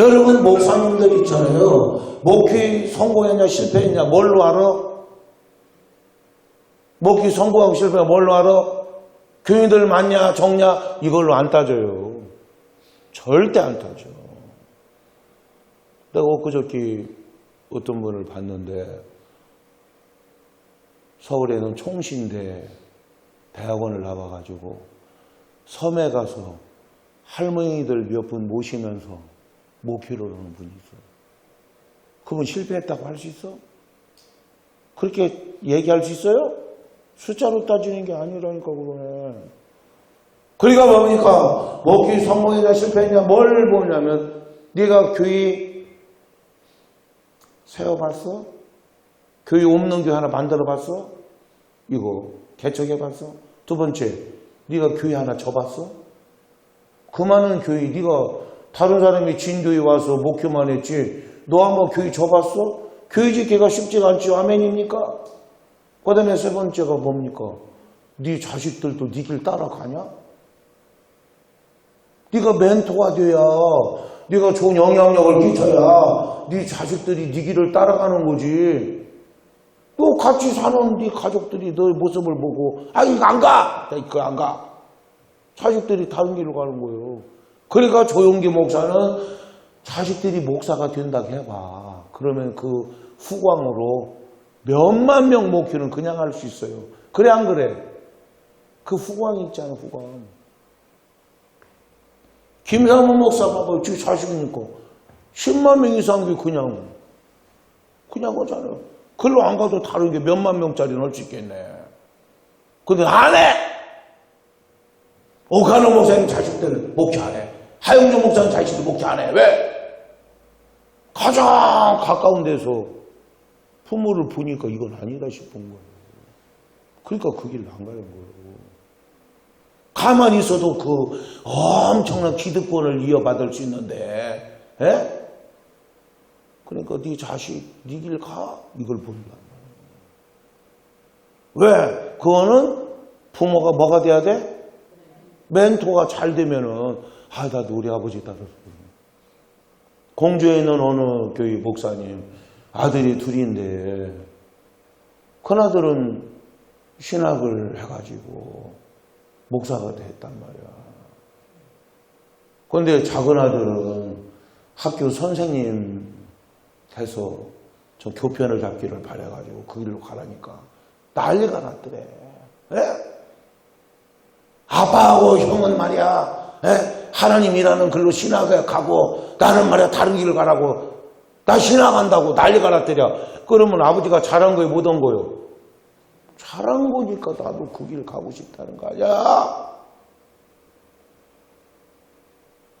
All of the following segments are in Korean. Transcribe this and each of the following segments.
여러분 목사님들 있잖아요. 목회 성공했냐 실패했냐 뭘로 알아? 목회 성공하고 실패가 뭘로 알아? 교인들 많냐 적냐 이걸로 안 따져요. 절대 안 따져. 내가 엊그저께 어떤 분을 봤는데 서울에는 총신대 대학원을 나와가지고 섬에 가서 할머니들 몇 분 모시면서 목표를 하는 분이 있어요. 그분 실패했다고 할 수 있어? 그렇게 얘기할 수 있어요? 숫자로 따지는 게 아니라니까 그러네. 그러니까 뭡니까? 목표 성공했냐 실패했냐 뭘 보냐면 네가 교회 세워봤어? 교회 없는 교회 하나 만들어봤어? 이거 개척해봤어? 두 번째, 네가 교회 하나 접었어? 그 많은 교회 네가 다른 사람이 진교회 와서 목표만 했지 너 한번 교회 접었어? 교회 짓기가 쉽지가 않지 아멘입니까? 그 다음에 세 번째가 뭡니까? 네 자식들도 네 길 따라가냐? 네가 멘토가 돼야 네가 좋은 영향력을 끼쳐야 네 자식들이 네 길을 따라가는 거지. 또 같이 사는 네 가족들이 너의 모습을 보고 아 이거 안 가! 야, 이거 안 가! 자식들이 다른 길로 가는 거예요. 그러니까 조용기 목사는 자식들이 목사가 된다고 해봐. 그러면 그 후광으로 몇만 명 목표는 그냥 할 수 있어요. 그래 안 그래? 그 후광이 있잖아 후광. 김상문 목사 봐봐 지금 자식이니까 10만 명 이상이 그냥 그냥 오잖아요. 글로 안 가도 다른 게 몇만 명짜리는 할 수 있겠네. 근데 안 해! 오카노 목사님 자식들 목표 안 해. 하영준 목사님 자식들 목표 안 해. 왜? 가장 가까운 데서 부모를 보니까 이건 아니다 싶은 거예요. 그러니까 그 길을 안 가는 거예요. 가만히 있어도 그 엄청난 기득권을 이어받을 수 있는데, 예? 그러니까 네 자식, 네 길 가? 이걸 본다. 왜? 그거는 부모가 뭐가 돼야 돼? 멘토가 잘 되면은, 아, 나도 우리 아버지 따라서. 공주에 있는 어느 교회 목사님, 아들이 둘인데, 큰아들은 신학을 해가지고, 목사가 됐단 말이야. 그런데 작은 아들은 학교 선생님 해서 저 교편을 잡기를 바래가지고 그 길로 가라니까 난리가 났더래. 예? 아빠하고 형은 말이야, 예? 하나님이라는 글로 신학에 가고 나는 말이야 다른 길을 가라고 나 신학한다고 난리가 났더래. 그러면 아버지가 잘한 거예요, 못한 거예요? 잘한 거니까 나도 그 길 가고 싶다는 거 아니야?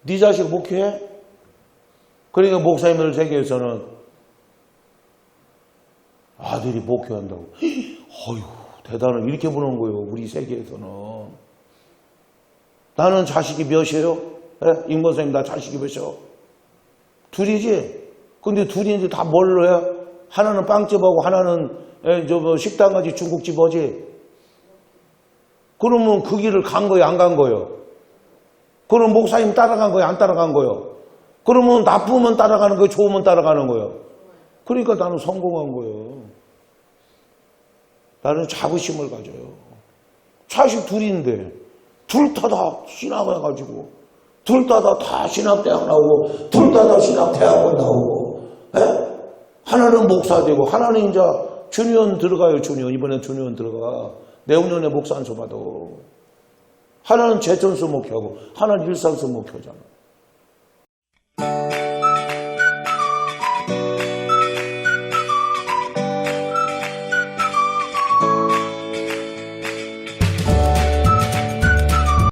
네 자식 목회해? 그러니까 목사님들 세계에서는 아들이 목회한다고. 어휴, 대단해. 이렇게 보는 거예요. 우리 세계에서는. 나는 자식이 몇이에요? 예? 임 목사님 나 자식이 몇이요? 둘이지? 근데 둘인데 다 뭘로 해? 하나는 빵집하고 하나는 예, 저뭐 식당 가지 중국집 어지. 그러면 그 길을 간 거예요, 안 간 거예요? 그럼 목사님 따라간 거예요, 안 따라간 거예요? 그러면 나쁘면 따라가는 거예요, 좋으면 따라가는 거예요? 그러니까 나는 성공한 거예요. 나는 자부심을 가져요. 자식 둘인데, 둘 다 다 신학을 해가지고, 둘 다 다 다 신학대학 나오고, 둘 다 다 신학대학원 나오고, 예? 하나는 목사 되고, 하나는 이제 주니언 들어가요, 주니언. 이번에 주니언 들어가. 내후년에 목사 안수 받아. 하나는 재천수 목회하고, 하나는 일산수 목회잖아.